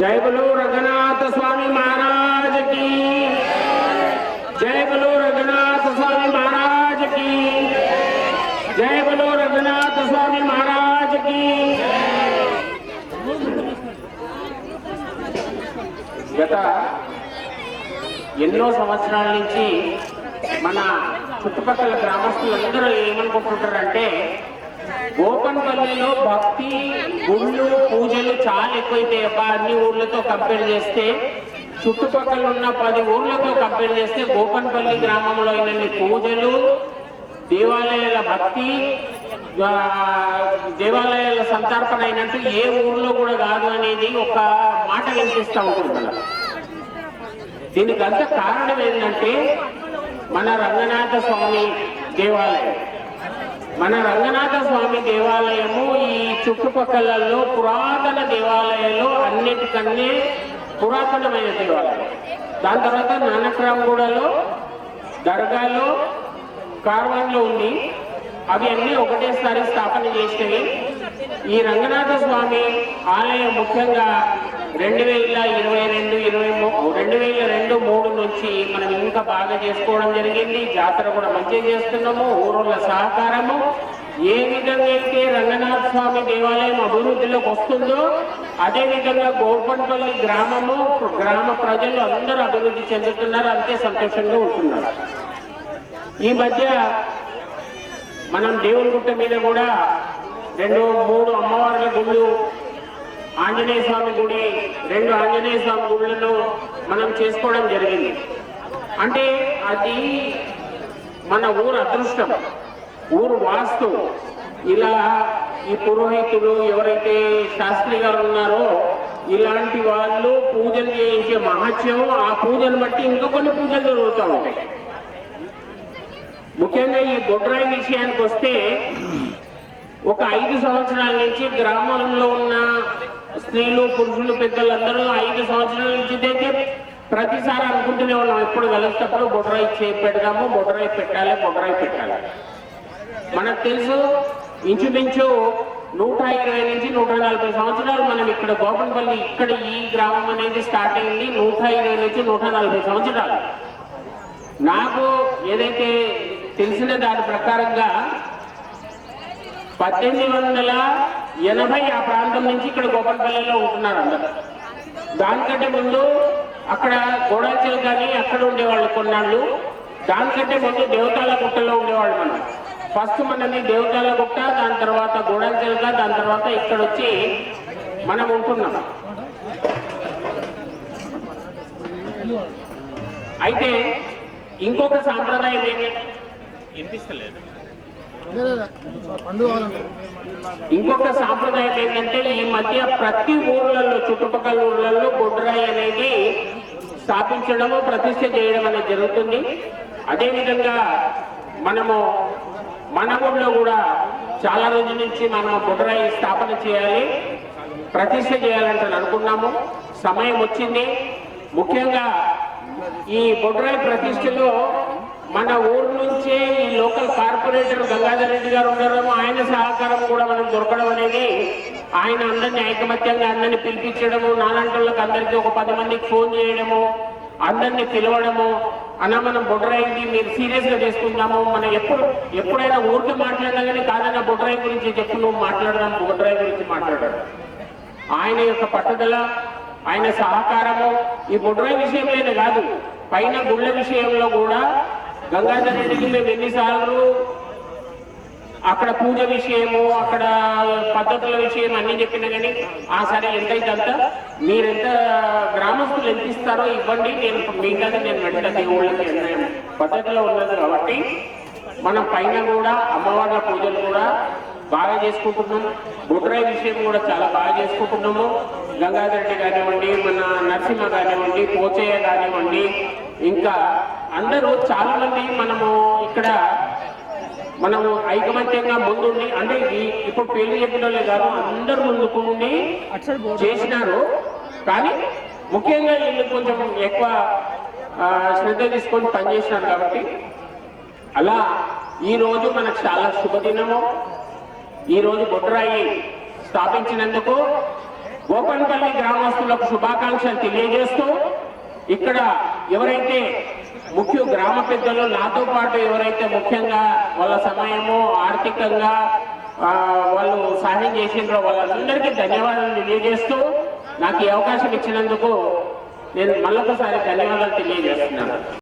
జై బలో రఘునాథ స్వామి మహారాజ్కి జై బలో రఘునాథ స్వామి మహారాజ్కి జై బలో రఘునాథ స్వామి మహారాజ్కి గత ఎన్నో సంవత్సరాల నుంచి మన చుట్టుపక్కల గ్రామస్తులందరూ ఏమనుకుంటున్నారంటే గోపన్పల్లిలో భక్తి గుళ్ళు పూజలు చాలా ఎక్కువైతే అన్ని ఊర్లతో కంపేర్ చేస్తే చుట్టుపక్కల ఉన్న పది ఊర్లతో కంపేర్ చేస్తే గోపన్పల్లి గ్రామంలో అయినన్ని పూజలు దేవాలయాల భక్తి దేవాలయాల సంతర్పణ అయినట్టు ఏ ఊర్లో కూడా కాదు అనేది ఒక మాట వినిపిస్తూ ఉంటుంది మనకు. దీనికి అంత కారణం ఏంటంటే మన రంగనాథ స్వామి దేవాలయం మన రంగనాథ స్వామి దేవాలయము ఈ చుట్టుపక్కలలో పురాతన దేవాలయాలు అన్నిటికన్నే పురాతనమైన దేవాలయం దాని తర్వాత నానక్రామగూడలో దర్గాలో కార్వాన్లో ఉంది. అవి అన్నీ ఒకటేసారి స్థాపన చేసినవి ఈ రంగనాథ స్వామి ఆలయం ముఖ్యంగా రెండు వేల ఇరవై రెండు ఇరవై రెండు వేల రెండు మూడు నుంచి మనం ఇంకా బాగా చేసుకోవడం జరిగింది. జాతర కూడా మంచిగా చేస్తున్నాము. ఊరుల సహకారము. ఏ విధంగా అయితే రంగనాథ స్వామి దేవాలయం అభివృద్ధిలోకి వస్తుందో అదే విధంగా గోపన్పల్లి గ్రామము గ్రామ ప్రజలు అందరూ అభివృద్ధి చెందుతున్నారు. అంతే సంతోషంగా ఉంటున్నారు ఈ మధ్య మనం దేవుని గుట్ట మీద కూడా రెండు మూడు అమ్మవార్ల గుళ్ళు ఆంజనేయ స్వామి గుడి రెండు ఆంజనేయ స్వామి గుళ్ళలో మనం చేసుకోవడం జరిగింది. అంటే అది మన ఊరు అదృష్టం ఊరు వాస్తు. ఇలా ఈ పురోహితులు ఎవరైతే శాస్త్రి గారు ఉన్నారో ఇలాంటి వాళ్ళు పూజలు చేయించే మహత్యం ఆ పూజను బట్టి ఇంకా కొన్ని పూజలు జరుగుతూ ఉంటాయి. ముఖ్యంగా ఈ బొడ్రాయి విషయానికి వస్తే ఒక ఐదు సంవత్సరాల నుంచి గ్రామంలో ఉన్న స్త్రీలు పురుషులు పెద్దలందరూ ఐదు సంవత్సరాల నుంచి అయితే ప్రతిసారి అనుకుంటూనే ఉన్నాం. ఎప్పుడు కలిసేటప్పుడు బొడ్రాయి పెడదాము బొడ్రాయి పెట్టాలి బొడ్రాయి పెట్టాలి. మనకు తెలుసు ఇంచుమించు నూట ఇరవై నుంచి నూట నలభై సంవత్సరాలు మనం ఇక్కడ గోపన్పల్లి ఇక్కడ ఈ గ్రామం అనేది స్టార్ట్ అయింది నూట ఇరవై నుంచి నూట నలభై సంవత్సరాలు. నాకు ఏదైతే తెలిసిన దాని ప్రకారంగా పద్దెనిమిది వందల ఎనభై ఆ ప్రాంతం నుంచి ఇక్కడ గోపన్పల్లిలో ఉంటున్నారు అందరు దానికంటే ముందు అక్కడ గోడాచల్ కానీ అక్కడ ఉండేవాళ్ళు కొన్నాళ్ళు. దానికంటే ముందు దేవతాల గుట్టలో ఉండేవాళ్ళు మనం. ఫస్ట్ మనది దేవతాల గుట్ట దాని తర్వాత గోడాచల్గా దాని తర్వాత ఇక్కడ వచ్చి మనం ఉంటున్నాం. అయితే ఇంకొక సాంప్రదాయం ఏంటి? వినిపిస్తలేదు. ఇంకొక సాంప్రదాయం ఏంటంటే ఈ మధ్య ప్రతి ఊర్లలో చుట్టుపక్కల ఊర్లలో బొడ్రాయి అనేది స్థాపించడము ప్రతిష్ట చేయడం అనేది జరుగుతుంది. అదేవిధంగా మనము మన ఊళ్ళో కూడా చాలా రోజుల నుంచి మనం బొడ్రాయి స్థాపన చేయాలి ప్రతిష్ట చేయాలంటే అనుకున్నాము. సమయం వచ్చింది. ముఖ్యంగా ఈ బొడ్రాయి ప్రతిష్టలో మన ఊరు నుంచే ఈ లోకల్ కార్పొరేటర్ గంగాధర్ రెడ్డి గారు ఉండడము ఆయన సహకారం కూడా మనం దొరకడం అనేది ఆయన అందరినీ ఐకమత్యంగా అందరినీ పిలిపించడము నాలంటోళ్ళకి అందరికీ ఒక పది మందికి ఫోన్ చేయడము అందరినీ పిలవడము. అన్న మనం బొడ్రాయికి మీరు సీరియస్గా చేసుకుందాము. మనం ఎప్పుడు ఎప్పుడైనా ఊరికి మాట్లాడినా కానీ కాదన్న బొడ్రాయి గురించి చెప్పు నువ్వు మాట్లాడడం బొడ్రాయి గురించి మాట్లాడడం ఆయన యొక్క పట్టుదల ఆయన సహకారము ఈ బొడ్రాయి విషయంలోనే కాదు పైన గుళ్ళ విషయంలో కూడా గంగాధర్ రెడ్డికి మేము ఎన్నిసార్లు అక్కడ పూజ విషయము అక్కడ పద్ధతుల విషయం అన్ని చెప్పినా కానీ ఆ సరే ఎంతైతే అంత మీరెంత గ్రామస్తులు ఎంత ఇస్తారో ఇవ్వండి నేను మిగతాది నేను వెంటనే దేవుళ్ళకి పద్ధతిలో ఉన్నది కాబట్టి మనం పైన కూడా అమ్మవార్ల పూజలు కూడా బాగా చేసుకుంటున్నాం. బుట్రాయి విషయం కూడా చాలా బాగా చేసుకుంటున్నాము. గంగాధర్ రెడ్డి కానివ్వండి మన నరసింహ కానివ్వండి పోచయ్య కానివ్వండి ఇంకా అందరూ చాలా మంది మనము ఇక్కడ మనము ఐకమత్యంగా ముందుండి అంటే ఇప్పుడు పేరు చెప్పిన వాళ్ళే కాదు అందరు ముందుకుండి చేసినారు. కానీ ముఖ్యంగా వీళ్ళు కొంచెం ఎక్కువ శ్రద్ధ తీసుకొని పనిచేసినారు కాబట్టి అలా ఈ రోజు మనకు చాలా శుభదినము. ఈ రోజు బొడ్రాయి స్థాపించినందుకు గోపన్పల్లి గ్రామస్తులకు శుభాకాంక్షలు తెలియజేస్తూ ఇక్కడ ఎవరైతే ముఖ్య గ్రామ పెద్దలు నాతో పాటు ఎవరైతే ముఖ్యంగా వాళ్ళ సమయము ఆర్థికంగా వాళ్ళు సహాయం చేసిండ్రో వాళ్ళందరికీ ధన్యవాదాలు తెలియజేస్తూ నాకు ఈ అవకాశం ఇచ్చినందుకు నేను మళ్ళొకసారి ధన్యవాదాలు తెలియజేస్తున్నాను.